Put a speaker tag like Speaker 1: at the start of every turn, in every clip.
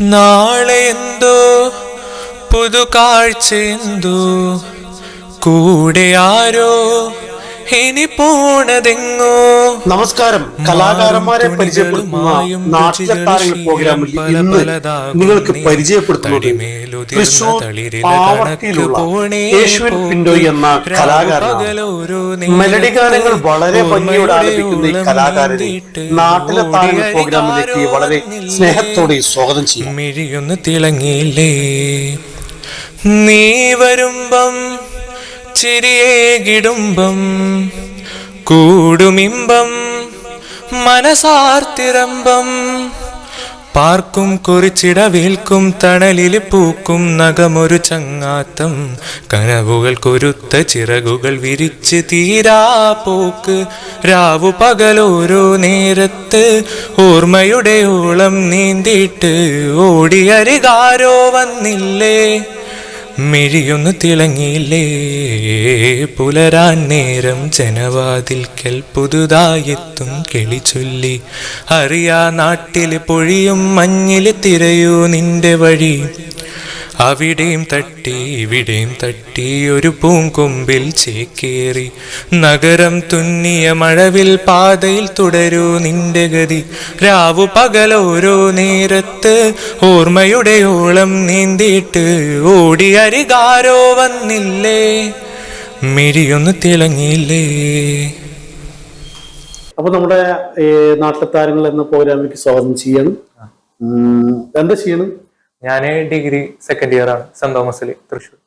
Speaker 1: നാളെ എന്തോ പുതു കാഴ്ച എന്തോ കൂടെ ആരോ ഇനി പോണതെങ്ങോ?
Speaker 2: നമസ്കാരം. കലാകാരന്മാരെ പരിചയപ്പെടുത്തുന്ന നാട്ടിലെ താരങ്ങൾ പ്രോഗ്രാമിൽ ഇന്ന് നിങ്ങൾക്ക് പരിചയപ്പെടുത്തുന്നത് തൃശൂർ പാവട്ടിയിലുള്ള യേശുവിൻ പിന്റോയ് എന്ന കലാകാരനാണ്. മെലഡി ഗാനങ്ങൾ വളരെ ഭംഗിയോടെ ആലപിക്കുന്ന ഈ കലാകാരനെ നാട്ടിലെ താരങ്ങൾ പ്രോഗ്രാമിലേക്ക് വളരെ സ്നേഹത്തോടെ സ്വാഗതം ചെയ്യും.
Speaker 1: തിളങ്ങിയില്ലേ? നീ വരുമ്പം ചിരിയേകിടുമ്പം കൂടുമിമ്പം മനസാർത്തിരമ്പം പാർക്കും കുറിച്ചിടവേൽക്കും തണലിൽ പൂക്കും നഖമൊരു ചങ്ങാത്തം. കനവുകൾ കൊരുത്ത ചിറകുകൾ വിരിച്ച് തീരാ പോക്ക്. രാവു പകലോരോ നേരത്ത് ഓർമ്മയുടെ ഓളം നീന്തിയിട്ട് ഓടിയരികാരോ വന്നില്ലേ? മിഴിയൊന്ന് തിളങ്ങിയില്ലേ? പുലരാൻ നേരം ജനവാതിൽക്കൽ പുതുതായെത്തും കിളിച്ചൊല്ലി അറിയാ നാട്ടിൽ പൊഴിയും മഞ്ഞിൽ തിരയൂ നിന്റെ വഴി. അവിടെയും തട്ടി ഇവിടെയും തട്ടി ഒരു പൂങ്കൊമ്പിൽ ചേക്കേറി. നഗരം തുന്നിയ മഴവിൽ പാതയിൽ തുടരൂ നിന്റെ ഗതി. രാവു പകലോരോ നേരത്ത് ഓർമ്മയുടെ ഓളം നീന്തിയിട്ട് ഓടി അരികാരോ വന്നില്ലേ? മിഴിയൊന്ന് തിളങ്ങിയില്ലേ?
Speaker 2: അപ്പൊ നമ്മുടെ നാട്ടിലെ താരങ്ങൾ എന്ന പ്രോഗ്രാമിലേക്ക് സ്വാഗതം ചെയ്യണം. എന്താ ചെയ്യണം?
Speaker 1: ഞാൻ ഡിഗ്രി സെക്കൻഡ് ഇയർ ആണ് സെന്റ് തോമസിൽ തൃശ്ശൂർ.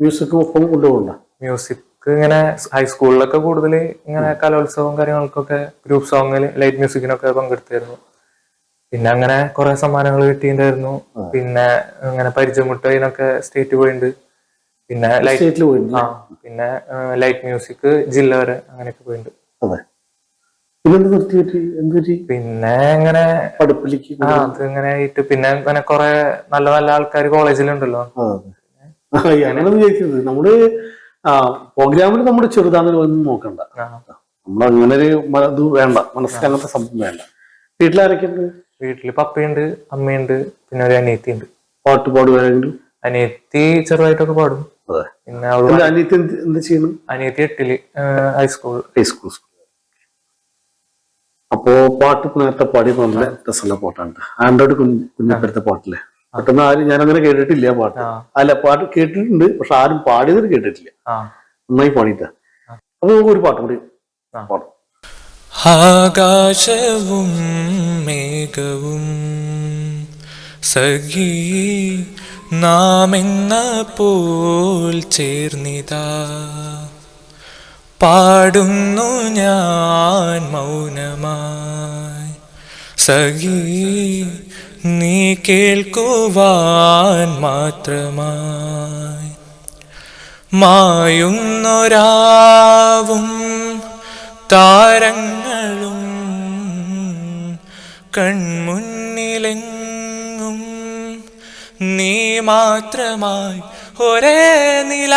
Speaker 2: മ്യൂസിക് ഒപ്പം കൊണ്ടുപോകണ്ട
Speaker 1: മ്യൂസിക് ഇങ്ങനെ ഹൈസ്കൂളിലൊക്കെ കൂടുതൽ ഇങ്ങനെ കലോത്സവം കാര്യങ്ങൾക്കൊക്കെ ഗ്രൂപ്പ് സോങ്ങിൽ ലൈറ്റ് മ്യൂസിക്കിനൊക്കെ പങ്കെടുത്തായിരുന്നു. പിന്നെ അങ്ങനെ കുറെ സമ്മാനങ്ങൾ കിട്ടിയിട്ടുണ്ടായിരുന്നു. പിന്നെ അങ്ങനെ പരിചയമുട്ടതിനൊക്കെ സ്റ്റേറ്റ് പോയിട്ടുണ്ട് പിന്നെ ലൈറ്റ് പിന്നെ ലൈറ്റ് മ്യൂസിക് ജില്ല വരെ അങ്ങനെയൊക്കെ പോയിട്ടുണ്ട് പിന്നെ ഇങ്ങനെ
Speaker 2: പഠിപ്പിലേക്ക്
Speaker 1: ആ അത് ഇങ്ങനെ ആയിട്ട് പിന്നെ ഇങ്ങനെ കൊറേ നല്ല നല്ല ആൾക്കാർ കോളേജിലുണ്ടല്ലോ.
Speaker 2: വിചാരിക്കുന്നത് നമ്മൾ ആ പ്രോഗ്രാമിൽ നമ്മുടെ ചെറുതാണെന്ന് ഒന്നും നോക്കണ്ട. നമ്മൾ അങ്ങനെ ഒരു ഇത് വേണ്ട. മനസ്സിൽ അങ്ങനത്തെ സംഭവം വേണ്ട. വീട്ടിലാരൊക്കെയുണ്ട്
Speaker 1: വീട്ടിൽ പപ്പയുണ്ട് അമ്മയുണ്ട് പിന്നെ ഒരു അനിയത്തി ഉണ്ട്
Speaker 2: പാട്ട് പാടുവാരെങ്കിലും
Speaker 1: അനിയത്തി ചെറുതായിട്ടൊക്കെ പാടും. പിന്നെ
Speaker 2: അവൾ അനിയത്തി എന്ത് ചെയ്യുന്നു
Speaker 1: അനിയത്തി എട്ടിൽ ഹൈസ്കൂൾ
Speaker 2: ഹൈസ്കൂൾ സ്കൂൾ അപ്പോ പാട്ട് നേരത്തെ പാടി നല്ല രസമുള്ള പാട്ടാണ് ആൻഡ്രോയിഡ് കുഞ്ഞപ്പരത്തെ പാട്ടില്ലേ? പെട്ടെന്ന് ആരും ഞാൻ അങ്ങനെ കേട്ടിട്ടില്ല പാട്ട്. അല്ല പാട്ട് കേട്ടിട്ടുണ്ട് പക്ഷെ ആരും പാടിയത് കേട്ടിട്ടില്ല. നന്നായി പാടിയിട്ട. അപ്പൊ നമുക്ക് ഒരു പാട്ട് കൂടി പാടും.
Speaker 1: ആകാശവും മേഘവും സഖി നാം എന്ന പോൽ ചേർന്നിതാ. പാടുന്നു ഞാൻ മൗനമായി. സഖി നീ കേൾക്കുവാൻ മാത്രമായി. മായുന്നൊരാവും താരങ്ങളും കൺമുന്നിലെങ്ങും നീ മാത്രമായി ഒരേ നില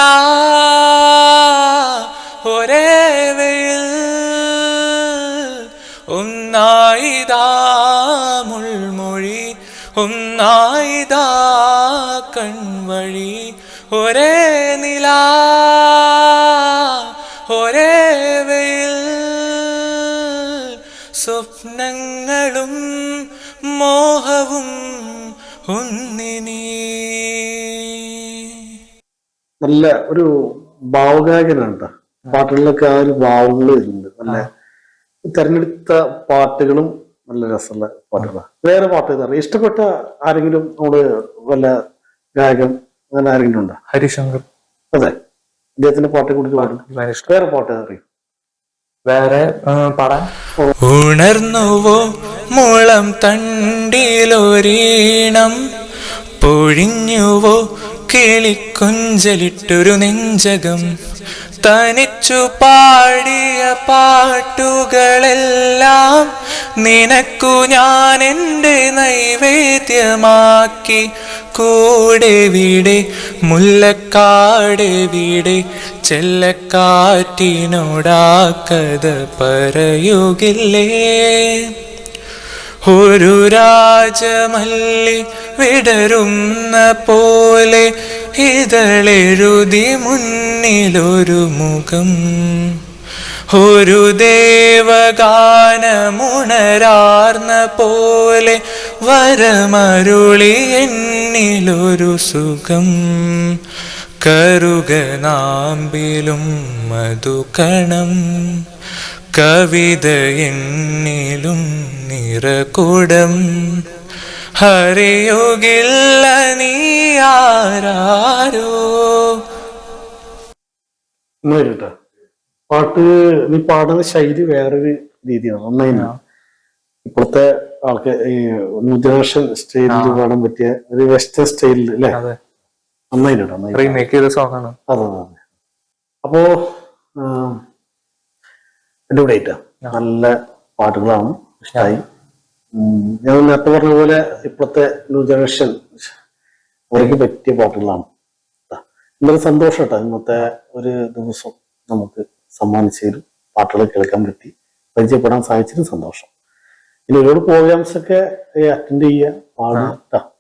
Speaker 1: ഒരേ വെയിൽ ഒന്നായിതാമുൾമൊഴി ഒന്നായിതാ കൺവഴി ഒരേ നില ഒരേ വെയിൽ സ്വപ്നങ്ങളും മോഹവും ഒന്നിനി
Speaker 2: നല്ല ഒരു ഭാവഗായകനാണ് ട്ടോ. പാട്ടുകളിലൊക്കെ ആ ഒരു ഭാവങ്ങൾ വരുന്നുണ്ട്. നല്ല തെരഞ്ഞെടുത്ത പാട്ടുകളും നല്ല രസമുള്ള പാട്ടുകളാണ് വേറെ പാട്ട് ഏതാ? അറിയാം? ഇഷ്ടപ്പെട്ട ആരെങ്കിലും നമ്മൾ വല്ല ഗായകൻ അങ്ങനെ ആരെങ്കിലും ഉണ്ടോ?
Speaker 1: ഹരിശങ്കർ.
Speaker 2: അതെ. അദ്ദേഹത്തിന്റെ പാട്ടെ കുറിച്ച് പാടും. വേറെ പാട്ട് അറിയും?
Speaker 1: വേറെ പാടാൻ? ഉണർന്നുവോ മുളം തണ്ടിലൊരീണം പൊഴിഞ്ഞുവോ കിളിക്കൊഞ്ചലിട്ടൊരു നെഞ്ചകം. തനിച്ചു പാടിയ പാട്ടുകളെല്ലാം നിനക്കു ഞാൻ എന്റെ നൈവേദ്യമാക്കി. കൂടെ വീടെ മുല്ലക്കാട് വീടെ ചെല്ലക്കാറ്റിനോടാ കഥ പറയുകില്ലേ? ഒരു രാജമല്ലി വിടരുന്ന പോലെ ഇതളെഴുതി മുന്നിലൊരു മുഖം. ഒരു ദേവഗാനമുണരാർന്ന പോലെ വരമരുളി എന്നിലൊരു സുഖം. കരുകനാമ്പിലും മധുകണം. കവിത എന്നിലും നിറകുടം. ഹരിയുകില്ല നീ ആരാരോ.
Speaker 2: പാട്ട് നീ പാടുന്ന ശൈലി വേറൊരു രീതിയാണ്. നന്നായി ഇപ്പോഴത്തെ ആൾക്ക് ഈ ന്യൂ സ്റ്റൈലിൽ പാടാൻ പറ്റിയ ഒരു വെസ്റ്റേൺ സ്റ്റൈലിൽ അല്ലേ?
Speaker 3: അതെ.
Speaker 2: നന്നായി കേട്ടോ നന്നായി
Speaker 3: റീമേക്ക് ചെയ്ത സോങ് ആണ്.
Speaker 2: അതെ അതെ അപ്പോ അടിപൊളിയായിട്ടാ. നല്ല പാട്ടുകളാണ്. ഇഷ്ടമായി ഞാൻ നേരത്തെ പറഞ്ഞ പോലെ ഇപ്പോഴത്തെ ന്യൂ ജനറേഷൻ അവർക്ക് പറ്റിയ പാട്ടുകളാണ്. ഇന്നൊരു സന്തോഷം കേട്ടോ. ഇന്നത്തെ ഒരു ദിവസം നമുക്ക് സമ്മാനിച്ചതിലും പാട്ടുകൾ കേൾക്കാൻ പറ്റി പരിചയപ്പെടാൻ സാധിച്ചതിലും സന്തോഷം. ഇനി ഒരുപാട് പ്രോഗ്രാംസ് ഒക്കെ അറ്റൻഡ് ചെയ്യുക പാടുക.